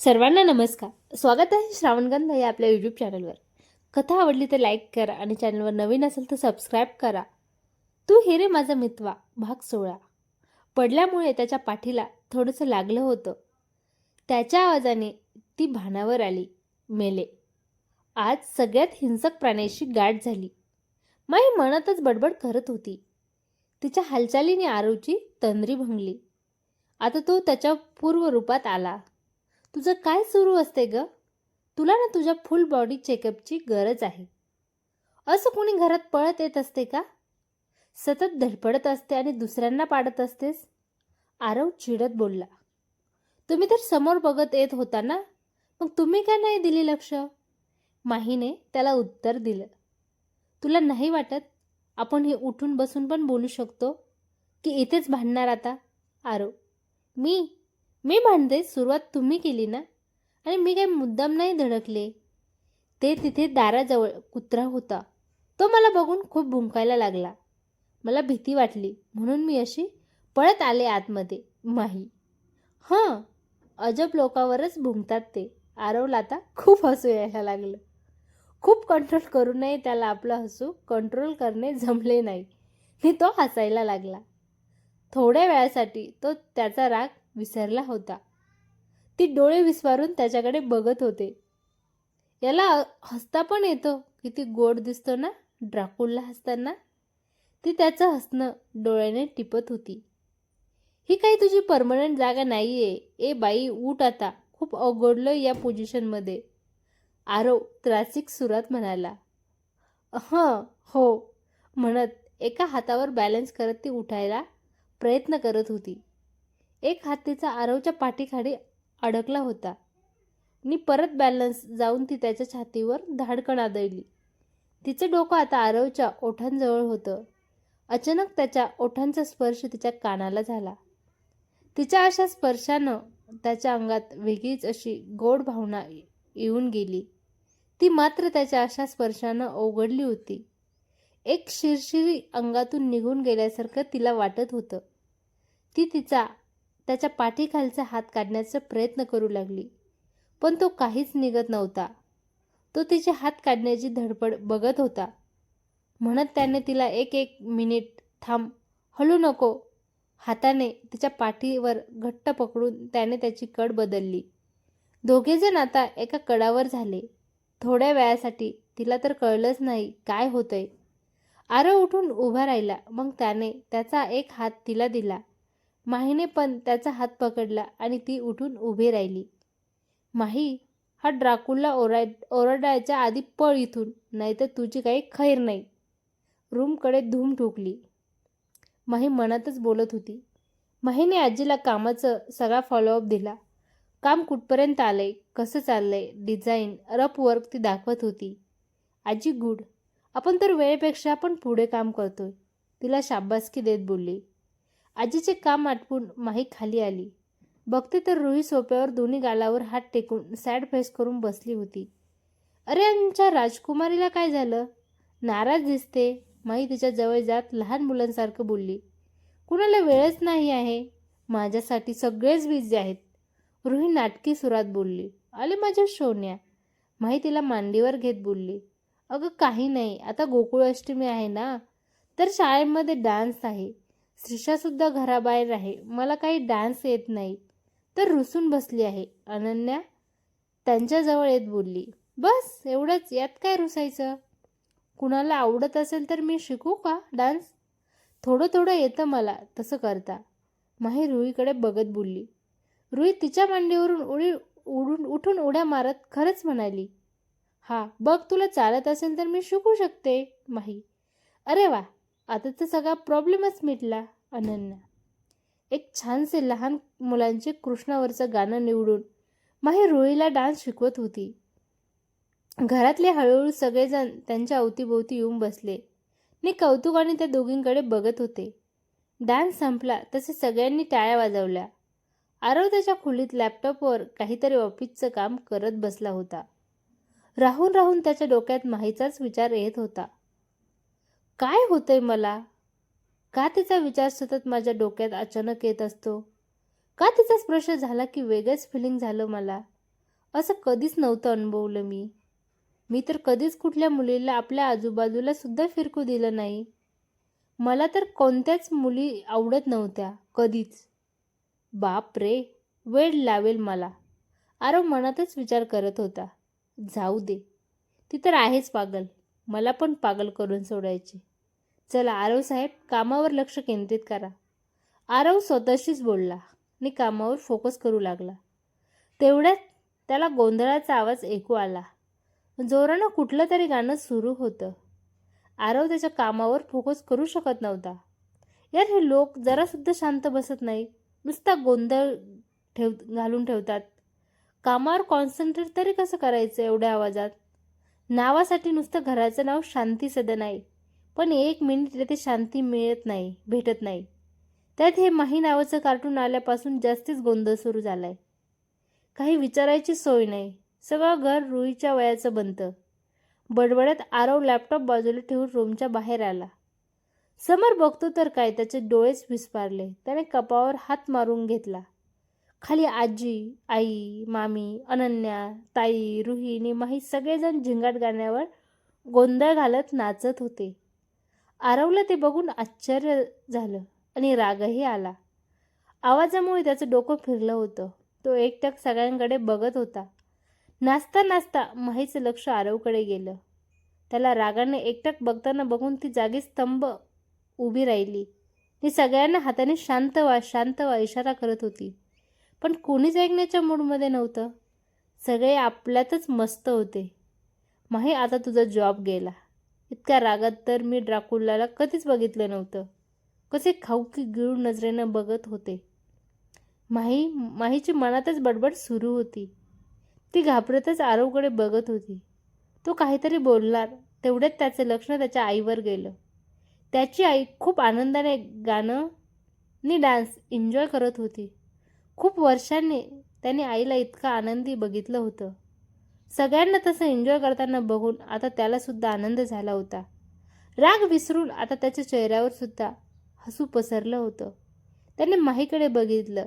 सर्वांना नमस्कार. स्वागत आहे श्रावणगंध या आपल्या यूट्यूब चॅनलवर कथा आवडली तर लाईक करा आणि चॅनलवर नवीन असेल तर सबस्क्राईब करा. तू हे रे माझा मितवा भाग सोळा पडल्यामुळे त्याच्या पाठीला थोडंसं लागलं होतं. त्याच्या आवाजाने ती भानावर आली मेले. आज सगळ्यात हिंसक प्राण्याशी गाठ झाली. माई मनातच बडबड करत होती. तिच्या हालचालीने आरूची तंद्री भंगली. आता तो त्याच्या पूर्व रूपात आला. तुझं काय सुरू असते ग? तुला ना तुझ्या फुल बॉडी चेकअपची गरज आहे. असं कोणी घरात पळत येत असते का? सतत धडपडत असते आणि दुसऱ्यांना पाडत असतेस? आरव चिडत बोलला. तुम्ही तर समोर बघत येत होता ना? मग तुम्ही का नाही दिली लक्ष? माहीने त्याला उत्तर दिलं. तुला नाही वाटत? आपण हे उठून बसून पण बोलू शकतो? की इथेच भांडणार आता? आरव मी मी म्हणते सुरुवात तुम्ही केली ना? आणि मी काही मुद्दाम नाही धडकले. ते तिथे दाराजवळ कुत्रा होता. तो मला बघून खूप भुंकायला लागला. मला भीती वाटली. म्हणून मी अशी पळत आले आतमध्ये. माही. हां अजब लोकावरच भुंकतात ते. आरवला आता खूप हसू यायला लागलं. खूप कंट्रोल करूनही त्याला आपलं हसू. कंट्रोल करणे जमले नाही. आणि तो हसायला लागला. थोड्या वेळासाठी तो त्याचा राग विसरला होता. ती डोळे विस्वारून त्याच्याकडे बघत होते. याला हसता पण येतो. किती गोड दिसतो ना? ड्राकुलला हसताना. ती त्याचं हसणं डोळ्याने टिपत होती. ही काही तुझी परमनंट जागा नाही आहे ए बाई उठ आता. खूप अवघडलं या पोझिशनमध्ये आरव त्रासिक सुरात म्हणाला. हं हो. म्हणत एका हातावर बॅलन्स करत ती उठायला प्रयत्न करत होती. एक हात तिचा आरवच्या पाठीखाली अडकला होता. मी परत बॅलन्स जाऊन ती त्याच्या छातीवर धाडकण आदळली. तिचं डोकं आता आरवच्या ओठांजवळ होतं. अचानक त्याच्या ओठांचा स्पर्श तिच्या कानाला झाला. तिच्या अशा स्पर्शानं त्याच्या अंगात वेगळीच अशी गोड भावना येऊन गेली. ती मात्र त्याच्या अशा स्पर्शानं अवघडली होती. एक शिरशिरी अंगातून निघून गेल्यासारखं तिला वाटत होतं. ती तिचा त्याच्या पाठीखालचा हात काढण्याचा प्रयत्न करू लागली. पण तो काहीच निघत नव्हता. तो तिचे हात काढण्याची धडपड बघत होता. म्हणत त्याने तिला एक एक मिनिट थांब हलू नको. हाताने तिच्या पाठीवर घट्ट पकडून त्याने त्याची कड बदलली. दोघेजण आता एका कडावर झाले. थोड्या वेळासाठी तिला तर कळलंच नाही काय होतंय. आरव उठून उभा राहिला. मग त्याने त्याचा एक हात तिला दिला. माहीने पण त्याचा हात पकडला आणि ती उठून उभी राहिली. माही हा ड्राकुलला ओराय ओरडायच्या आधी पळ इथून नाहीतर तुझी काही खैर नाही. रूमकडे धूम ठोकली. माही मनातच बोलत होती. माहीने आजीला कामाचं सगळा फॉलोअप दिला. काम कुठपर्यंत आलंय कसं चाललंय डिझाईन रफ वर्क ती दाखवत होती. आजी गुड. आपण तर वेळेपेक्षा पण पुढे काम करतोय. तिला शाबासकी देत बोलली. आजीचे काम आटपून माही खाली आली. बघते तर रुही सोप्यावर दोन्ही गालावर हात टेकून सॅड फेस करून बसली होती. अरे आमच्या राजकुमारीला काय झालं? नाराज दिसते. माही तिच्या जवळ जात लहान मुलांसारखं बोलली. कुणाला वेळच नाही आहे. माझ्यासाठी सगळेच बिझी आहेत. रुही नाटकी सुरात बोलली. आले माझ्या शोन्या माही तिला मांडीवर घेत बोलली. अगं काही नाही. आता गोकुळ अष्टमी आहे ना? तर शाळेमध्ये डान्स आहे. श्रीषासुद्धा घराबाहेर आहे. मला काही डान्स येत नाही. तर रुसून बसली आहे. अनन्या त्यांच्याजवळ येत बोलली बस एवढंच. यात काय रुसायचं? कुणाला आवडत असेल तर मी शिकू का डान्स? थोडं थोडं येतं मला तसं करता. माही रुईकडे बघत बोलली. रुई तिच्या मांडीवरून उडी उडून उठून उड्या मारत खरंच म्हणाली हा बघ तुला चालत असेल तर मी शिकू शकते माही. अरे वा आता तर सगळा प्रॉब्लेमच मिटला अनन्या. एक छानसे लहान मुलांचे कृष्णावरचं गाणं निवडून माही रोईला डान्स शिकवत होती. घरातले हळूहळू सगळेजण त्यांच्या अवतीभोवती येऊन बसले. मी कौतुकाने त्या दोघींकडे बघत होते. डान्स संपला तसे सगळ्यांनी टाळ्या वाजवल्या. आरव त्याच्या खोलीत लॅपटॉपवर काहीतरी ऑफिसचं काम करत बसला होता. राहून राहून त्याच्या डोक्यात माहीचाच विचार येत होता. काय होतंय मला? का तिचा विचार सतत माझ्या डोक्यात अचानक येत असतो? का तिचा स्पर्श झाला की वेगळंच फिलिंग झालं मला? असं कधीच नव्हतं अनुभवलं मी. मी तर कधीच कुठल्या मुलीला आपल्या आजूबाजूला सुद्धा फिरकू दिलं नाही. मला तर कोणत्याच मुली आवडत नव्हत्या कधीच. बाप रे वेळ लावेल मला. आरव मनातच विचार करत होता. जाऊ दे. ती तर आहेच पागल. मला पण पागल करून सोडायची. चला आरव साहेब कामावर लक्ष केंद्रित करा. आरव स्वतःशीच बोलला आणि कामावर फोकस करू लागला. तेवढ्यात त्याला गोंधळाचा आवाज ऐकू आला. जोरानं कुठलं तरी गाणं सुरू होतं. आरव त्याच्या कामावर फोकस करू शकत नव्हता. यार हे लोक जरासुद्धा शांत बसत नाही नुसता गोंधळ ठेव घालून ठेवतात. कामावर कॉन्सन्ट्रेट तरी कसं करायचं एवढ्या आवाजात? नावासाठी नुसतं घराचं नाव शांती सदन आहे. पण एक मिनिट तिथे शांती मिळत नाही भेटत नाही. त्यात हे माही नावाचं कार्टून आल्यापासून जास्तीच गोंधळ सुरू झालाय. काही विचारायची सोय नाही. सगळं घर रुईच्या वयाचं बनतं. बडबड्यात आरव लॅपटॉप बाजूला ठेवून रूमच्या बाहेर आला. समोर बघतो तर काय त्याचे डोळेच विस्पारले. त्याने कपावर हात मारून घेतला. खाली आजी आई मामी अनन्या ताई रुही माही सगळेजण झिंगाट गाण्यावर गोंधळ घालत नाचत होते. आरवला ते बघून आश्चर्य झालं आणि रागही आला. आवाजामुळे त्याचं डोकं फिरलं होतं. तो एकटक सगळ्यांकडे बघत होता. नाचता नाचता माहीचं लक्ष आरवकडे गेलं. त्याला रागाने एकटक बघताना बघून ती जागी स्तंभ उभी राहिली. ती सगळ्यांना हाताने शांत व्हा शांत वा इशारा करत होती. पण कोणीच ऐकण्याच्या मूडमध्ये नव्हतं. सगळे आपल्यातच मस्त होते. माही आता तुझा जॉब गेला. इतक्या रागात तर मी ड्राकुलाला कधीच बघितलं नव्हतं. कसे खाऊ की गिळू नजरेनं बघत होते. माही माहीची मनातच बडबड सुरू होती. ती घाबरतच आरवकडे बघत होती. तो काहीतरी बोलणार तेवढ्यात त्याचं लक्ष त्याच्या आईवर गेलं. त्याची आई खूप आनंदाने गाणं नि डान्स एन्जॉय करत होती. खूप वर्षांनी त्याने आईला इतकं आनंदी बघितलं होतं. सगळ्यांना तसं एन्जॉय करताना बघून आता त्यालासुद्धा आनंद झाला होता. राग विसरून आता त्याच्या चेहऱ्यावर सुद्धा हसू पसरलं होतं. त्याने माहीकडे बघितलं.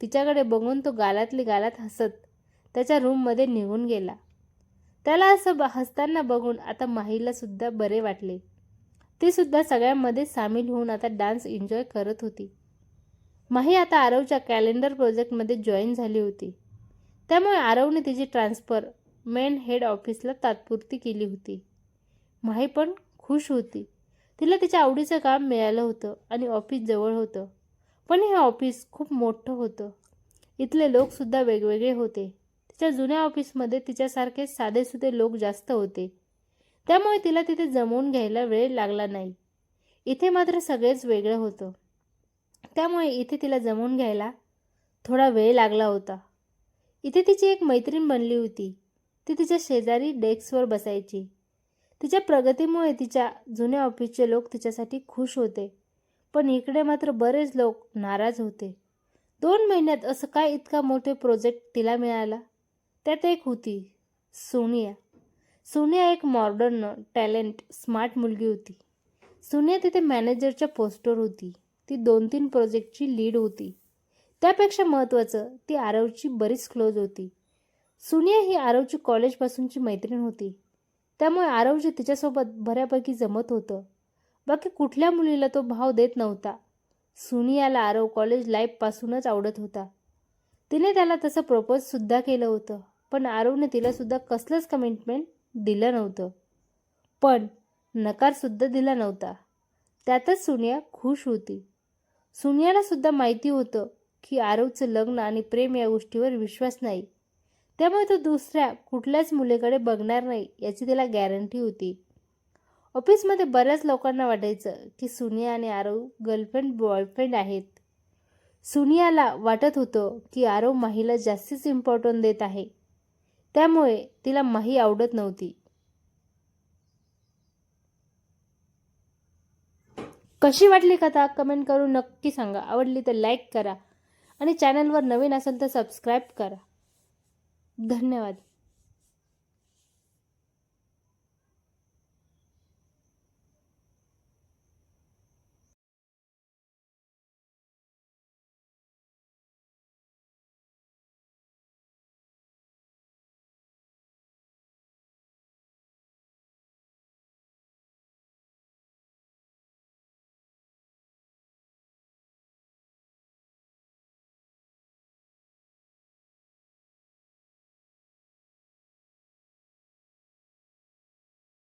तिच्याकडे बघून तो गालातली गालात हसत त्याच्या रूममध्ये निघून गेला. त्याला असं हसताना बघून आता माहीला सुद्धा बरे वाटले. ती सुद्धा सगळ्यांमध्ये सामील होऊन आता डान्स एन्जॉय करत होती. माही आता आरवच्या कॅलेंडर प्रोजेक्टमध्ये जॉईन झाली होती. त्यामुळे आरवने तिची ट्रान्सफर मेन हेड ऑफिसला तात्पुरती केली होती. माही पण खुश होती. तिला तिच्या आवडीचं काम मिळालं होतं आणि ऑफिस जवळ होतं. पण हे ऑफिस खूप मोठं होतं. इथले लोकसुद्धा वेगवेगळे होते. तिच्या जुन्या ऑफिसमध्ये तिच्यासारखे साधेसुधे लोक जास्त होते. त्यामुळे तिला तिथे जमवून घ्यायला वेळ लागला नाही. इथे मात्र सगळेच वेगळं होतं. त्यामुळे इथे तिला जमवून घ्यायला थोडा वेळ लागला होता. इथे तिची एक मैत्रीण बनली होती. ती तिच्या शेजारी डेस्कवर बसायची. तिच्या प्रगतीमुळे तिच्या जुन्या ऑफिसचे लोक तिच्यासाठी खुश होते. पण इकडे मात्र बरेच लोक नाराज होते. दोन महिन्यात असं काय इतका मोठे प्रोजेक्ट तिला मिळाला? त्यात एक होती सोनिया. सोनिया एक मॉडर्न टॅलेंट स्मार्ट मुलगी होती. सोनिया तिथे मॅनेजरच्या पोस्टवर होती. ती दोन तीन प्रोजेक्टची लीड होती. त्यापेक्षा महत्त्वाचं ती आरवची बरीच क्लोज होती. सुनिया ही आरवची कॉलेजपासूनची मैत्रीण होती. त्यामुळे आरवजी तिच्यासोबत बऱ्यापैकी जमत होतं. बाकी कुठल्या मुलीला तो भाव देत नव्हता. सुनियाला आरव कॉलेज लाईफपासूनच आवडत होता. तिने त्याला तसं प्रपोजसुद्धा केलं होतं. पण आरवने तिलासुद्धा कसलंच कमिटमेंट दिलं नव्हतं. पण नकारसुद्धा दिला नव्हता. त्यातच सुनिया खुश होती. सुनियालासुद्धा माहिती होतं की आरवचं लग्न आणि प्रेम या गोष्टीवर विश्वास नाही. त्यामुळे तो दुसऱ्या कुठल्याच मुलीकडे बघणार नाही याची तिला गॅरंटी होती. ऑफिसमध्ये बऱ्याच लोकांना वाटायचं की सुनिया आणि आरव गर्लफ्रेंड बॉयफ्रेंड आहेत. सुनियाला वाटत होतं की आरव माहीला जास्तीच इम्पॉर्टन्स देत आहे. त्यामुळे तिला माही आवडत नव्हती. कशी वाटली कथा? कमेंट करून नक्की सांगा. आवडली तर लाईक करा. आणि चॅनलवर नवीन असेल तर सबस्क्राईब करा. धन्यवाद.